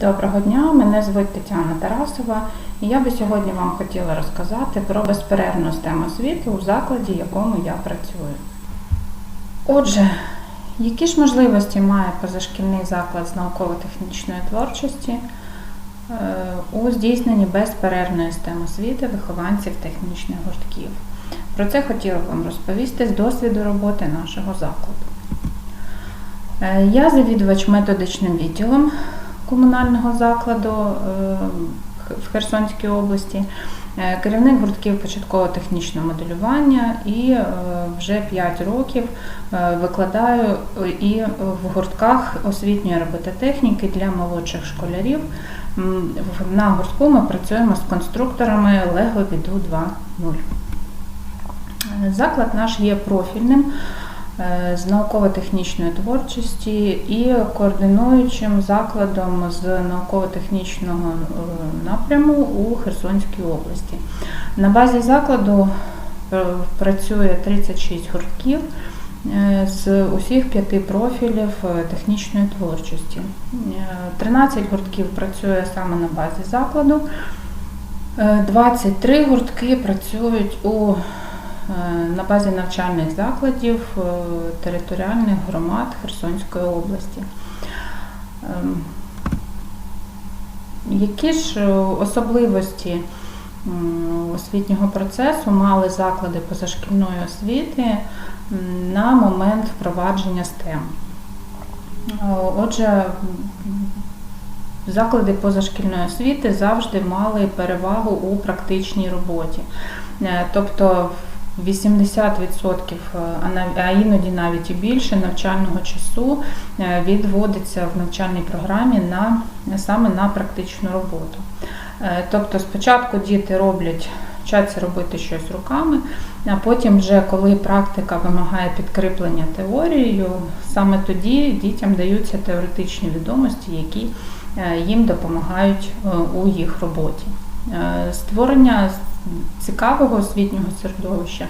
Доброго дня, мене звуть Тетяна Тарасова, і я би сьогодні вам хотіла розказати про безперервну STEM освіту у закладі, в якому я працюю. Отже, які ж можливості має позашкільний заклад з науково-технічної творчості е, у здійсненні безперервної STEM освіти вихованців технічних гуртків? Про це хотіла б вам розповісти з досвіду роботи нашого закладу. Е, Я завідувач методичним відділом комунального закладу е, в Херсонській області, е, керівник гуртків початково-технічного моделювання і е, вже 5 років викладаю і в гуртках освітньої робототехніки для молодших школярів. На гуртку ми працюємо з конструкторами Lego Vidu 2.0. Е, Заклад наш є профільним з науково-технічної творчості і координуючим закладом з науково-технічного е, напряму у Херсонській області. На базі закладу е, працює 36 гуртків е, з усіх п'яти профілів е, технічної творчості. Е, 13 гуртків працює саме на базі закладу. Е, 23 гуртки працюють у е, на базі навчальних закладів е, територіальних громад Херсонської області. Ем, Які ж е, особливості освітнього процесу мали заклади позашкільної освіти на момент впровадження STEM? Е, Отже, заклади позашкільної освіти завжди мали перевагу у практичній роботі. Е, Тобто 80%, а іноді навіть і більше навчального часу е, відводиться в навчальній програмі на саме на практичну роботу. Е, Тобто спочатку діти роблять, вчаться робити щось руками, а потім, вже коли практика вимагає підкріплення теорією, саме тоді дітям даються теоретичні відомості, які е, їм допомагають е, у їх роботі. Е, Створення цікавого освітнього середовища,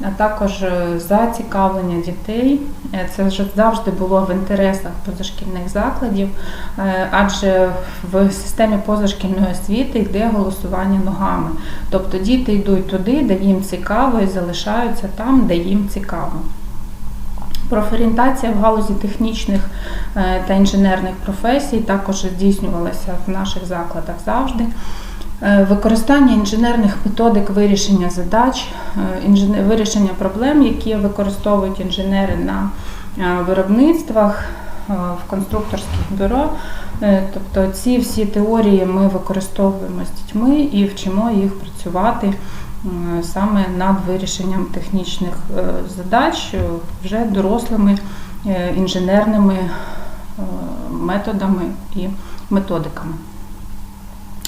а також е, зацікавлення дітей. Е, Це вже завжди було в інтересах позашкільних закладів, е, адже в системі позашкільної освіти йде голосування ногами. Тобто діти йдуть туди, де їм цікаво, і залишаються там, де їм цікаво. Профорієнтація в галузі технічних та інженерних професій також здійснювалася в наших закладах завжди. Е, Використання інженерних методик вирішення задач, е, вирішення проблем, які використовують інженери на е, виробництвах, в конструкторських бюро. Тобто ці всі теорії ми використовуємо з дітьми і вчимо їх працювати саме над вирішенням технічних задач вже дорослими інженерними методами і методиками.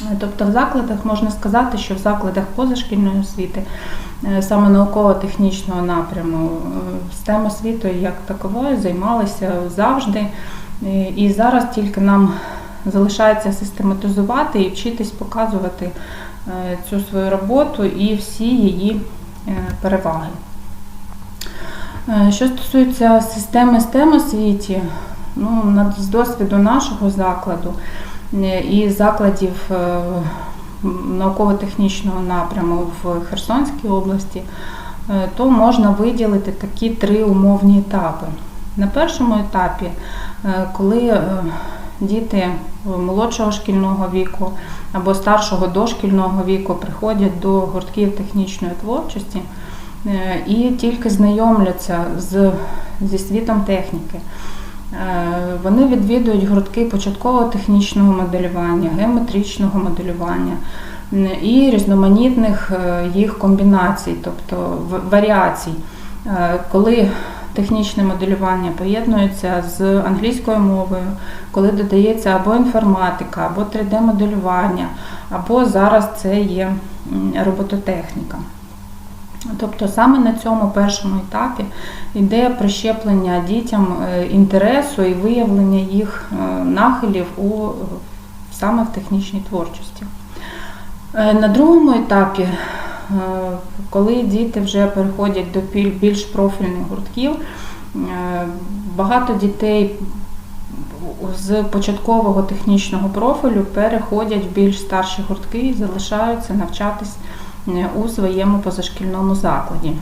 Е, Тобто в закладах можна сказати, що в закладах позашкільної освіти, е, саме науково-технічного напряму, STEM освітою як таковою займалися завжди. Е, І зараз тільки нам залишається систематизувати і вчитись показувати цю свою роботу і всі її переваги. Що стосується системи STEM освіті, ну, з досвіду нашого закладу і закладів е, науково-технічного напряму в Херсонській області, е, то можна виділити такі три умовні етапи. На першому етапі, е, коли е, діти молодшого шкільного віку або старшого дошкільного віку приходять до гуртків технічної творчості е, і тільки знайомляться з, зі світом техніки. Е, Вони відвідують гуртки початкового технічного моделювання, геометричного моделювання і різноманітних е, їх комбінацій, тобто варіацій, Е, коли технічне моделювання поєднується з англійською мовою, коли додається або інформатика, або 3D-моделювання, або зараз це є робототехніка. Тобто саме на цьому першому етапі йде прищеплення дітям е, інтересу і виявлення їх е, нахилів у, саме в технічній творчості. Е, На другому етапі, коли діти вже переходять до більш профільних гуртків, багато дітей з початкового технічного профілю переходять в більш старші гуртки і залишаються навчатись у своєму позашкільному закладі.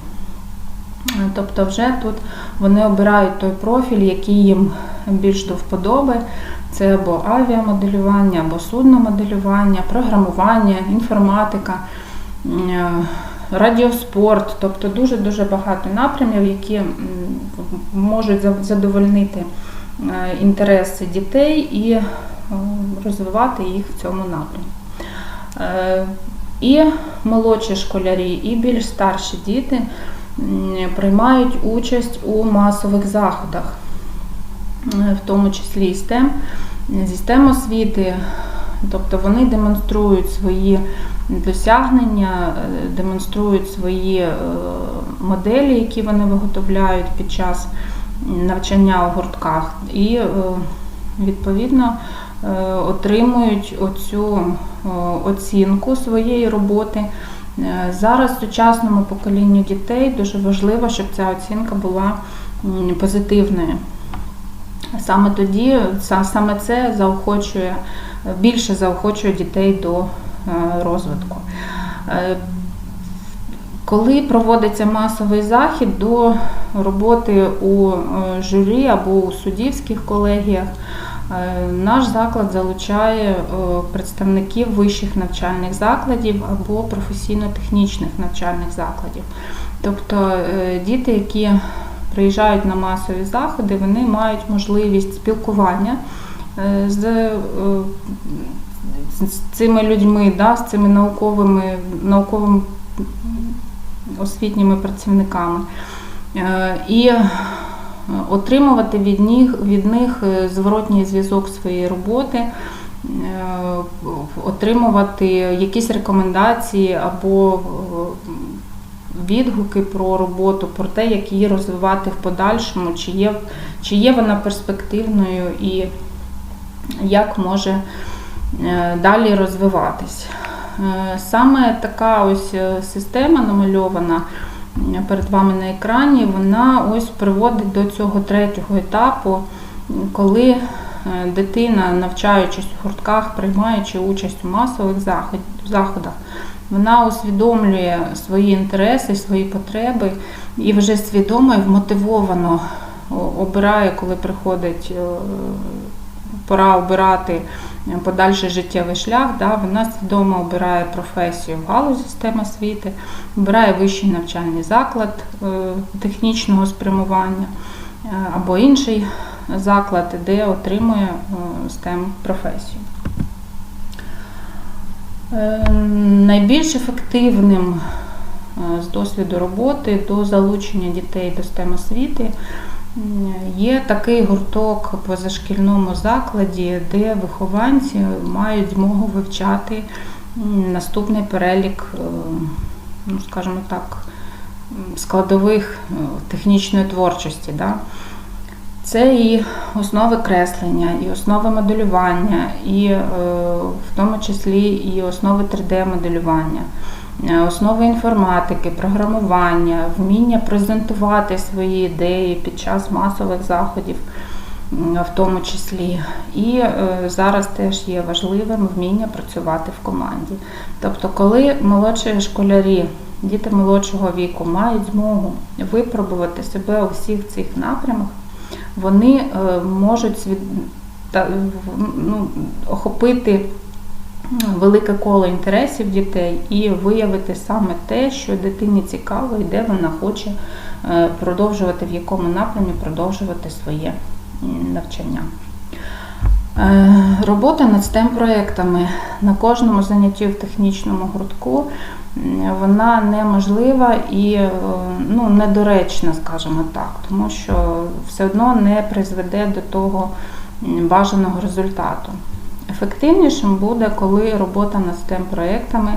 Е, Тобто, вже тут вони обирають той профіль, який їм більш до вподоби. Це або авіамоделювання, або судномоделювання, програмування, інформатика, е, радіоспорт, тобто дуже-дуже багато напрямів, які можуть задовольнити е, інтереси дітей і е, розвивати їх в цьому напрямі. І молодші школярі, і більш старші діти приймають участь у масових заходах, е, в тому числі і STEM, зі STEM освіти, тобто вони демонструють свої досягнення, е, демонструють свої е, моделі, які вони виготовляють під час навчання у гуртках, і відповідно отримують оцю е, оцінку своєї роботи. Е, Зараз сучасному поколінню дітей дуже важливо, щоб ця оцінка була позитивною. Саме тоді, саме це заохочує, більше заохочує дітей до е, розвитку. Е, Коли проводиться масовий захід до роботи у е, журі або у суддівських колегіях, е, наш заклад залучає е, представників вищих навчальних закладів або професійно-технічних навчальних закладів. Тобто е, діти, які приїжджають на масові заходи, вони мають можливість спілкування е, з, е, з цими людьми, да, з цими науковими, науковими освітніми працівниками. Е, І е, отримувати від них, від них е, зворотній зв'язок своєї роботи, е, отримувати якісь рекомендації або е, відгуки про роботу, про те, як її розвивати в подальшому, чи є, чи є вона перспективною і як може е, далі розвиватись. Е, Саме така ось е, система намальована перед вами на екрані, вона ось приводить до цього третього етапу, коли е, дитина, навчаючись у гуртках, приймаючи участь у масових заходах, вона усвідомлює свої інтереси, свої потреби і вже свідомо і вмотивовано обирає, коли приходить е, пора обирати подальший життєвий шлях, да, вона свідомо обирає професію в галузі системи освіти, обирає вищий навчальний заклад е, технічного спрямування е, або інший заклад, де отримує е, STEM професію. Е, Найбільш ефективним е, з досвіду роботи до залучення дітей до STEM освіти є такий гурток в позашкільному закладі, де вихованці мають змогу вивчати наступний перелік, е, ну, скажімо так, складових е, технічної творчості. Да? Це і основи креслення, і основи моделювання, і е, в тому числі і основи 3D-моделювання, е, основи інформатики, програмування, вміння презентувати свої ідеї під час масових заходів, в тому числі. І е, зараз теж є важливим вміння працювати в команді. Тобто, коли молодші школярі, діти молодшого віку мають змогу випробувати себе у всіх цих напрямах, вони е, можуть ну, охопити велике коло інтересів дітей і виявити саме те, що дитині цікаво і де вона хоче е, продовжувати, в якому напрямі продовжувати своє навчання. Е, Робота над STEM проектами на кожному занятті в технічному гуртку вона неможлива і е, ну, недоречна, скажімо так, тому що все одно не призведе до того бажаного результату. Ефективнішим буде, коли робота над STEM проектами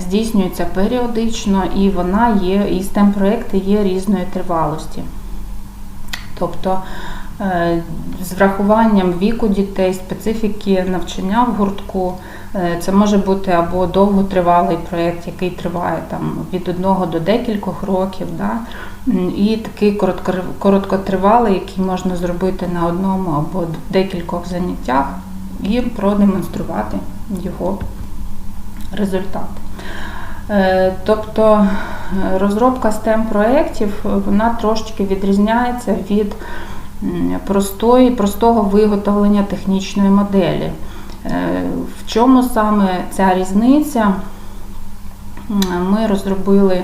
здійснюється періодично і вона є, і STEM проекти є різної тривалості. Тобто е, з врахуванням віку дітей, специфіки навчання в гуртку, Е, Це може бути або довготривалий проєкт, який триває там від одного до декількох років, да? І такий короткотривалий, який можна зробити на одному або декількох заняттях і продемонструвати його результати. Е, Тобто е, розробка STEM проєктів вона трошечки відрізняється від простої, простого виготовлення технічної моделі. Е, В чому саме ця різниця? Ми розробили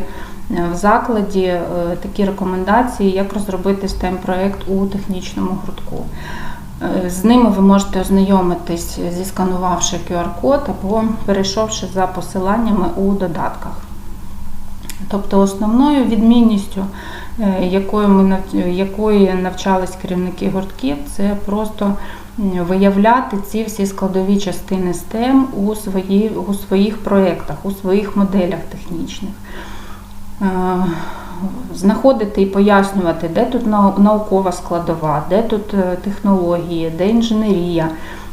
в закладі такі рекомендації, як розробити STEM проєкт у технічному гуртку. Е, З ними ви можете ознайомитись, зісканувавши QR-код або перейшовши за посиланнями у додатках. Тобто основною відмінністю, е, якою ми якої навчались керівники гуртків, це просто виявляти ці всі складові частини STEM у, свої, у своїх проєктах, у своїх моделях технічних. Знаходити і пояснювати, де тут наукова складова, де тут е, технології, де інженерія,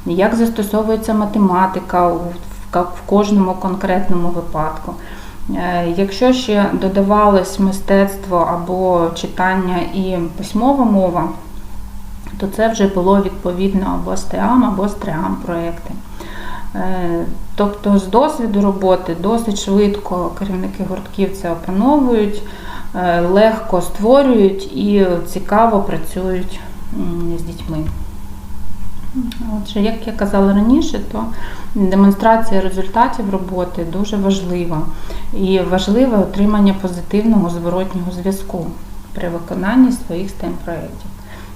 як застосовується математика в кожному конкретному випадку. Е, Якщо ще додавалось мистецтво або читання і письмова мова, то це вже було відповідно або СТЕАМ, або СТРЕАМ проєкти. Е, Тобто з досвіду роботи досить швидко керівники гуртків це опановують, легко створюють і цікаво працюють з дітьми. Отже, як я казала раніше, то демонстрація результатів роботи дуже важлива і важливе отримання позитивного зворотнього зв'язку при виконанні своїх STEM проєктів.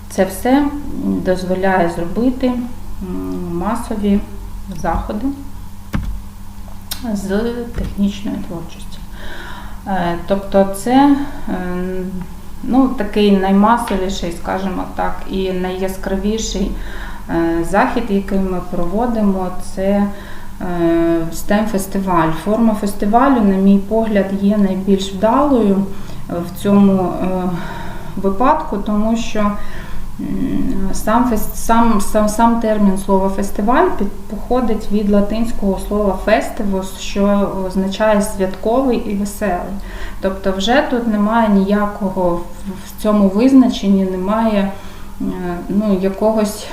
Це все дозволяє зробити масові заходи з технічної творчості. Е, Тобто це е, ну, такий наймасовіший, скажімо так, і найяскравіший е, захід, який ми проводимо, це STEM фестиваль. Форма фестивалю, на мій погляд, є найбільш вдалою в цьому випадку, тому що сам, сам, сам, сам термін слова фестиваль походить від латинського слова фестивус, що означає святковий і веселий. Тобто вже тут немає ніякого в- в цьому визначенні, немає е, ну, якогось,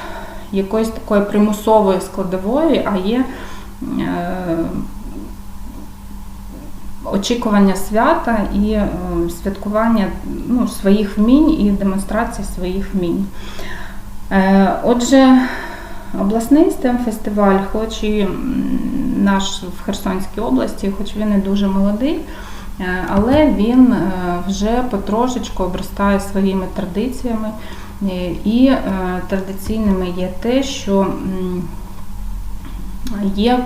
якоїсь такої примусової складової, а є е, очікування свята і е, святкування ну, своїх вмінь і демонстрація своїх вмінь. Е, Отже, обласний STEM фестиваль, хоч і наш в Херсонській області, хоч він і дуже молодий, е, але він вже потрошечку обростає своїми традиціями. І традиційними є те, що є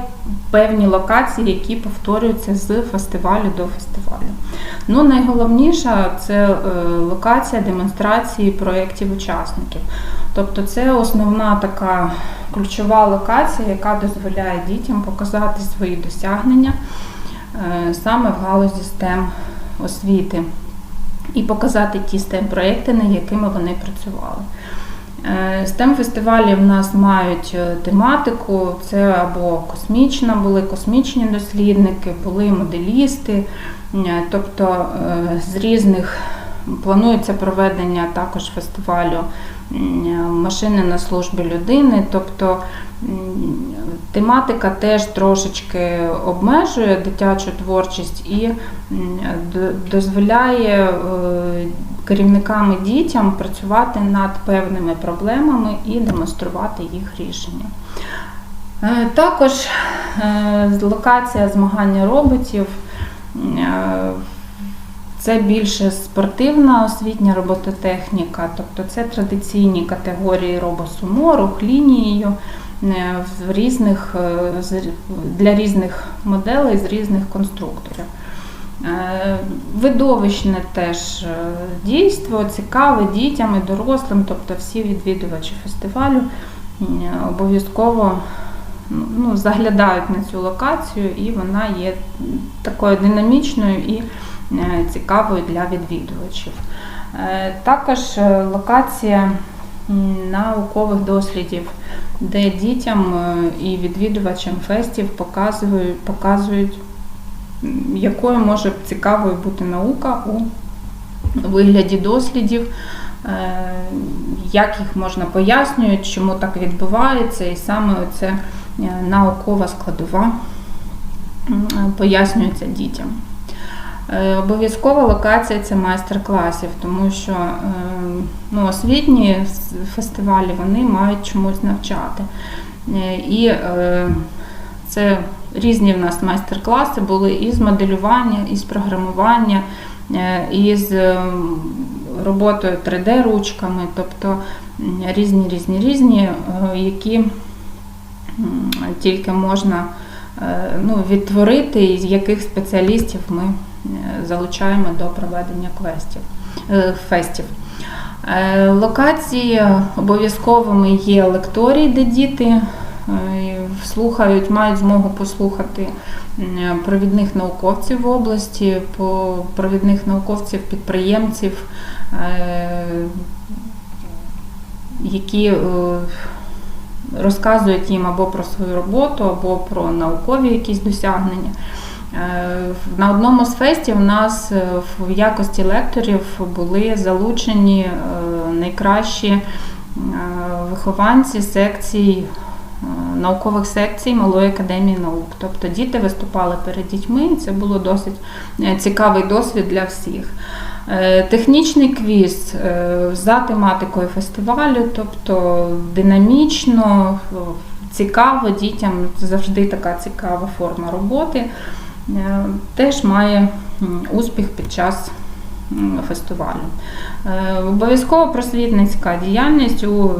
певні локації, які повторюються з фестивалю до фестивалю. Ну, найголовніша це е, локація демонстрації проєктів учасників. Тобто це основна така ключова локація, яка дозволяє дітям показати свої досягнення е, саме в галузі STEM освіти і показати ті STEM проєкти, над якими вони працювали. STEM фестивалі в нас мають е, тематику, це або космічна, були космічні дослідники, були моделісти, е, тобто е, з різних планується проведення також фестивалю машини на службі людини. Тобто тематика теж трошечки обмежує дитячу творчість і дозволяє е, керівникам і дітям працювати над певними проблемами і демонструвати їх рішення. Е, Також е, локація змагання роботів. е, Це більше спортивна освітня робототехніка, тобто це традиційні категорії робосумо, рух лінією в різних, для різних моделей з різних конструкторів. Е, Видовищне теж е, дійство, цікаве дітям і дорослим, тобто всі відвідувачі фестивалю обов'язково ну, заглядають на цю локацію, і вона є такою динамічною і е, цікавою для відвідувачів. Е, Також е, локація наукових дослідів де дітям е, і відвідувачам фестів показують, показують, якою може цікавою бути наука у вигляді дослідів, е, як їх можна пояснюють, чому так відбувається, і саме це наукова складова пояснюється дітям. Е, Обов'язкова локація це майстер-класів, тому що е, ну, освітні фестивалі вони мають чомусь навчати. Е, І е, це різні в нас майстер-класи були і з моделювання, і з програмування, е, і з е, роботою 3D-ручками, тобто різні, різні, різні, е, які тільки можна е, ну, відтворити, і з яких спеціалістів ми залучаємо до проведення квестів, фестів. Локації обов'язковими є лекторії, де діти слухають, мають змогу послухати провідних науковців в області, провідних науковців, підприємців, е, які е, розказують їм або про свою роботу, або про наукові якісь досягнення. Е, На одному з фестів у нас е, в якості лекторів були залучені е, найкращі е, вихованці секцій, е, наукових секцій Малої академії наук. Тобто діти виступали перед дітьми, і це було досить е, цікавий досвід для всіх. Е, Технічний квіз е, за тематикою фестивалю, тобто динамічно, цікаво дітям завжди така цікава форма роботи. Теж має успіх під час фестивалю. Обов'язково просвітницька діяльність у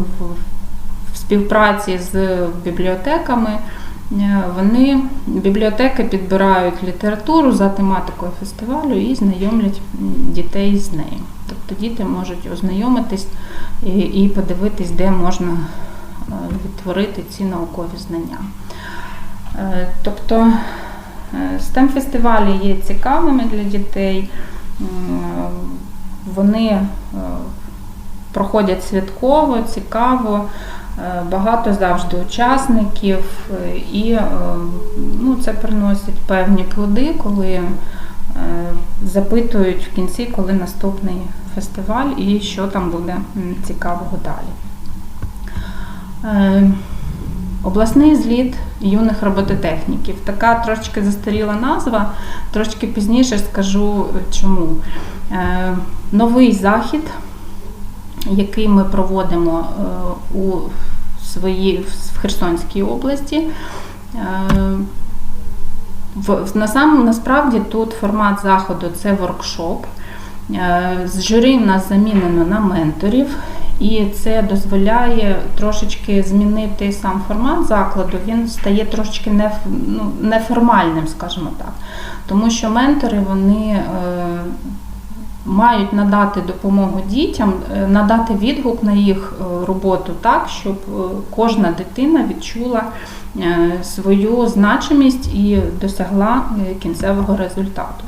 співпраці з бібліотеками. Е, Вони бібліотеки підбирають літературу за тематикою фестивалю і знайомлять дітей з нею. Тобто діти можуть ознайомитись і, подивитись, де можна е, відтворити ці наукові знання. Е, Тобто STEM фестивалі є цікавими для дітей. Вони проходять святково, цікаво. Е, Багато завжди учасників, е, і е, ну, це приносить певні плоди, коли запитують в кінці, коли наступний фестиваль і що там буде цікавого далі. Обласний зліт юних робототехніків. Така трошки застаріла назва, трошки пізніше скажу чому. Новий захід, який ми проводимо е, у своїй в Херсонській області. Е, в- насам, насправді тут формат заходу це воркшоп. Е, З журі в нас замінено на менторів, і це дозволяє трошечки змінити сам формат закладу. Він стає трошечки неф, ну, неформальним, скажімо так. Тому що ментори вони мають надати допомогу дітям, е, надати відгук на їх е, роботу так, щоб е, кожна дитина відчула свою значимість і досягла кінцевого результату.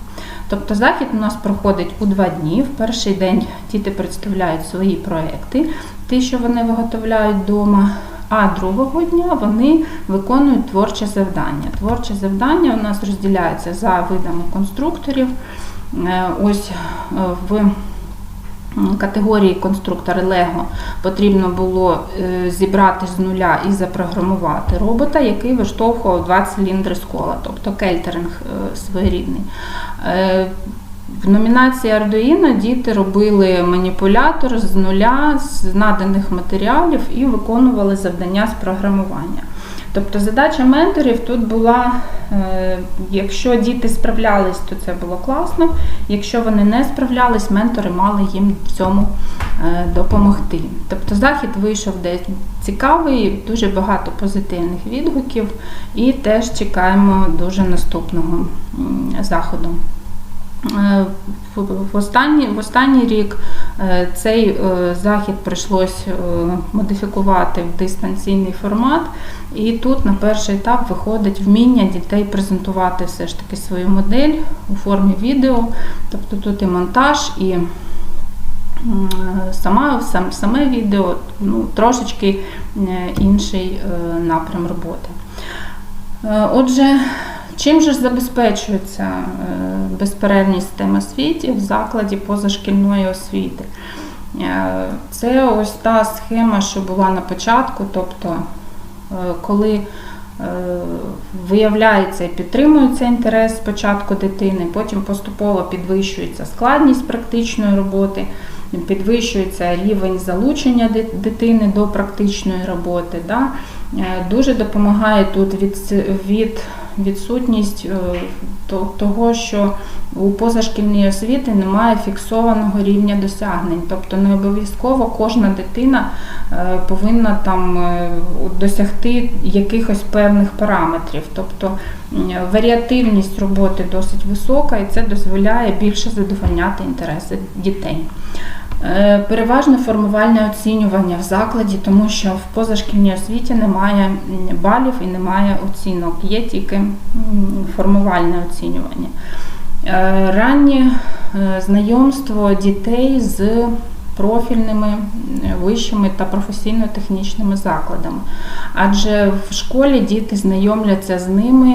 Тобто захід у нас проходить у два дні. В перший день діти представляють свої проекти, ті, що вони виготовляють вдома. А другого дня вони виконують творче завдання. Творче завдання у нас розділяється за видами конструкторів. Е, Ось е, в категорії конструктори Лего потрібно було е, зібрати з нуля і запрограмувати робота, який виштовхував два циліндри з кола, тобто кельтеринг своєрідний. В номінації Arduino діти робили маніпулятор з нуля з наданих матеріалів і виконували завдання з програмування. Тобто задача менторів тут була, е, якщо діти справлялись, то це було класно. Якщо вони не справлялись, ментори мали їм в цьому е, допомогти. Тобто захід вийшов десь цікавий, дуже багато позитивних відгуків, і теж чекаємо дуже наступного заходу. Е, В останній, в останній рік цей е, захід прийшлось е, модифікувати в дистанційний формат, і тут на перший етап виходить вміння дітей презентувати все ж таки свою модель у формі відео. Тобто тут і монтаж, і сама, сам, саме відео, ну, трошечки е, інший е, напрям роботи. Е, Отже, чим же ж забезпечується е, безперервність тем освіті в закладі позашкільної освіти? Е, Це ось та схема, що була на початку, тобто е, коли виявляється і підтримується інтерес спочатку дитини, потім поступово підвищується складність практичної роботи, підвищується рівень залучення дитини до практичної роботи. Да? Дуже допомагає тут від, від відсутність е, того, що у позашкільній освіті немає фіксованого рівня досягнень. Тобто не обов'язково кожна дитина е, повинна там е, досягти якихось певних параметрів. Тобто варіативність роботи досить висока і це дозволяє більше задовольняти інтереси дітей. Е, Переважно формувальне оцінювання в закладі, тому що в позашкільній освіті немає балів і немає оцінок, є тільки формувальне оцінювання. Е, Раннє е, знайомство дітей з профільними вищими та професійно-технічними закладами. Адже в школі діти знайомляться з ними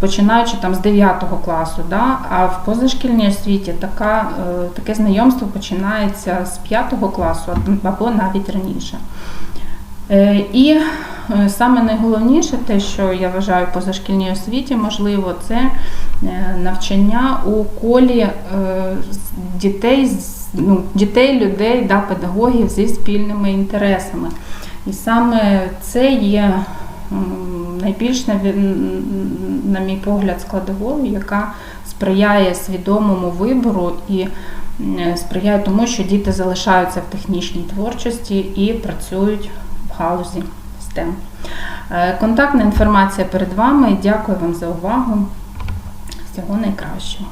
починаючи там з 9 класу, да? а в позашкільній освіті така, е, таке знайомство починається з 5 класу або навіть раніше. Е, І е, саме найголовніше, те, що я вважаю в позашкільній освіті, можливо, це е, навчання у колі е, дітей, ну, дітей, людей, да, педагогів зі спільними інтересами. І саме це є найбільш, на мій погляд, складовою, яка сприяє свідомому вибору і сприяє тому, що діти залишаються в технічній творчості і працюють в галузі STEM. Е, Контактна інформація перед вами. Дякую вам за увагу. Всього найкращого.